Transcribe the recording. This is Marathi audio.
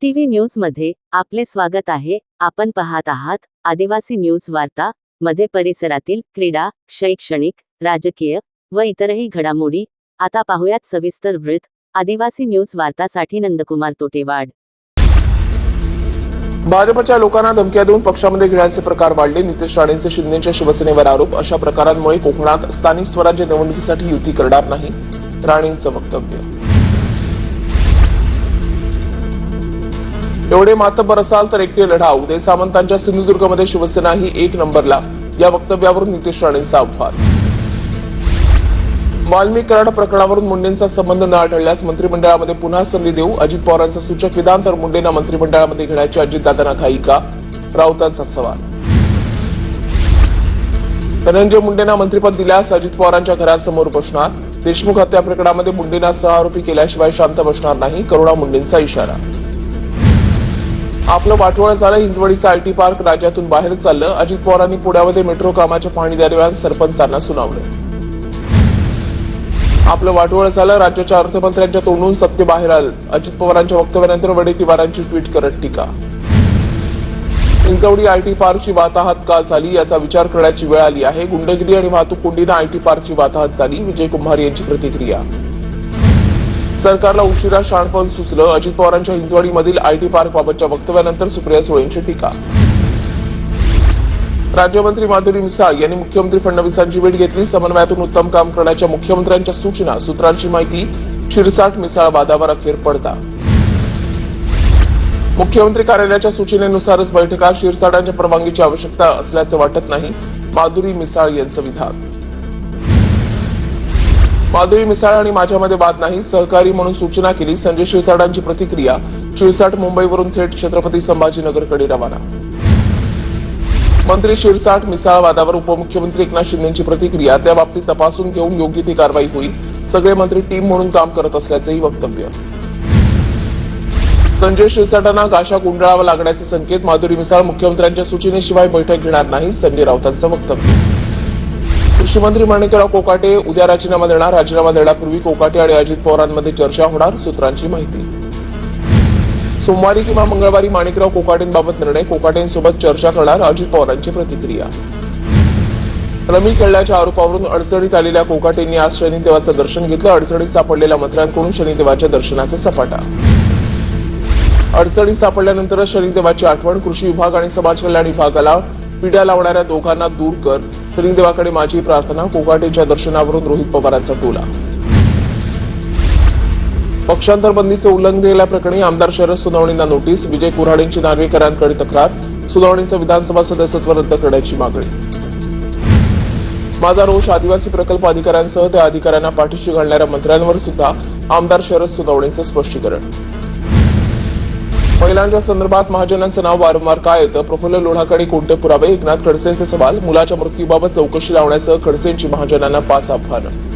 टीव्ही न्यूजमध्ये आपले स्वागत आहे. आपण पाहत आहात आदिवासी न्यूज वार्ता मध्ये परिसरातील क्रीडा शैक्षणिक राजकीय व इतरही घडामोडी. आता पाहुयात सविस्तर वृत्त. आदिवासी न्यूज वार्तासाठी नंदकुमार तोटेवाड. भाजपच्या लोकांना धमक्या देऊन पक्षामध्ये घेण्याचे प्रकार वाढले. नितेश राणेंचे शिंदेच्या शिवसेनेवर आरोप. अशा प्रकारांमुळे कोकणात स्थानिक स्वराज्य निवडणुकीसाठी युती करणार नाही. राणेंचं वक्तव्य. एवढे मातबर असाल तर एकटे लढा. उदय सामंतांच्या सिंधुदुर्गमध्ये शिवसेना ही एक नंबरला. या वक्तव्यावरून नितेश राणेंचा आव्हान वाल्मिक कराड प्रकरणावरून मुंडेंचा संबंध न आढळल्यास मंत्रिमंडळामध्ये पुन्हा संधी देऊ. अजित पवारांचं सूचक विधान तर मुंडेंना मंत्रिमंडळामध्ये घेण्याची अजितदादांना घाई का? राऊतांचा सवाल. धनंजय मुंडेंना मंत्रिपद दिल्यास अजित पवारांच्या घरासमोर बसणार. देशमुख हत्या प्रकरणामध्ये मुंडेंना सहआरोपी केल्याशिवाय शांत बसणार नाही. करुणा मुंडेंचा इशारा. आपलं वाटोळ झालं. हिंजवडीचं आयटी पार्क राज्यातून बाहेर चाललं. अजित पवारांनी पुण्यामध्ये मेट्रो कामाच्या पाहणी दरम्यान सरपंचांना सुनावलं. आपलं वाटोळ झालं. राज्याच्या अर्थमंत्र्यांच्या तोंडून सत्य बाहेर आलंच. अजित पवारांच्या वक्तव्यानंतर वडेट्टीवारांची ट्विट करत टीका. हिंजवडी आयटी पार्कची वाताहत का झाली याचा विचार करण्याची वेळ आली आहे. गुंडगिरी आणि वाहतूक कोंडीनं आयटी पार्कची वाताहत झाली. विजय कुंभार यांची प्रतिक्रिया. सरकारला उशिरा शाणपण सुचलं. अजित पवारांच्या हिंजवडीमधील आयटी पार्क बाबतच्या वक्तव्यानंतर सुप्रिया सुळेंची टीका. राज्यमंत्री माधुरी मिसाळ यांनी मुख्यमंत्री फडणवीसांची भेट घेतली. समन्वयातून उत्तम काम करण्याच्या मुख्यमंत्र्यांच्या सूचना सूत्रांची माहिती शिरसाट मिसाळ वादावर अखेर पडता. मुख्यमंत्री कार्यालयाच्या सूचनेनुसारच बैठका शिरसाटांच्या परवानगीची आवश्यकता असल्याचं वाटत नाही माधुरी मिसाळ यांचं विधान. माधुरी मिसाळ आणि माझ्यामध्ये वाद नाही. सहकारी म्हणून सूचना केली. संजय शिरसाटांची प्रतिक्रिया. शिरसाट मुंबईवरून थेट छत्रपती संभाजीनगरकडे रवाना. मंत्री शिरसाट मिसाळ वादावर उपमुख्यमंत्री एकनाथ शिंदेची प्रतिक्रिया. त्या बाबतीत तपासून घेऊन योग्य ती कारवाई होईल. सगळे मंत्री टीम म्हणून काम करत असल्याचंही वक्तव्य. संजय शिरसाटांना गाशा गुंडाळावा लागण्याचे संकेत माधुरी मिसाळ मुख्यमंत्र्यांच्या सूचनेशिवाय बैठक घेणार नाही संजय राऊतांचं वक्तव्य. कृषी मंत्री माणिकराव कोकाटे उद्या राजीनामा देणार. राजीनामा देण्यापूर्वी कोकाटे आणि अजित पवारांमध्ये चर्चा होणार सूत्रांची माहिती. सोमवारी किंवा मंगळवारी माणिकराव कोकाटेंबाबत निर्णय. कोकाटेंसोबत चर्चा करणार अजित पवारांची प्रतिक्रिया. रमी खेळल्याच्या आरोपावरून अडचणीत आलेल्या कोकाटेंनी आज शनिदेवाचं दर्शन घेतलं. अडचणीत सापडलेल्या मंत्र्यांकडून शनिदेवाच्या दर्शनाचा सपाटा. अडचणीत सापडल्यानंतर शनिदेवाची आठवण. कृषी विभाग आणि समाज कल्याण विभागाला पिढ्या लावणाऱ्या दोघांना दूर कर. श्रीदेवाकडे माझी प्रार्थना. कोकाटेच्या दर्शनावरून रोहित पवारांचा टोला. पक्षांतर बंदीचे उल्लंघन केल्याप्रकरणी आमदार शरद सुनावणींना नोटीस. विजय कुऱ्हाडेंची नार्वेकरांकडे तक्रार. सुनावणीचं विधानसभा सदस्यत्व रद्द करण्याची मागणी. माझा रोष आदिवासी प्रकल्प अधिकाऱ्यांसह त्या अधिकाऱ्यांना पाठीशी घालणाऱ्या मंत्र्यांवर सुद्धा आमदार शरद सुनावणीचं स्पष्टीकरण. महिलांच्या संदर्भात महाजनांचं नाव वारंवार काय येतं प्रफुल्ल लोढाकडे कोणते पुरावे? एकनाथ खडसेंचे सवाल मुलाच्या मृत्यूबाबत चौकशी लावण्यासह खडसेंची महाजनांना पाच आव्हानं.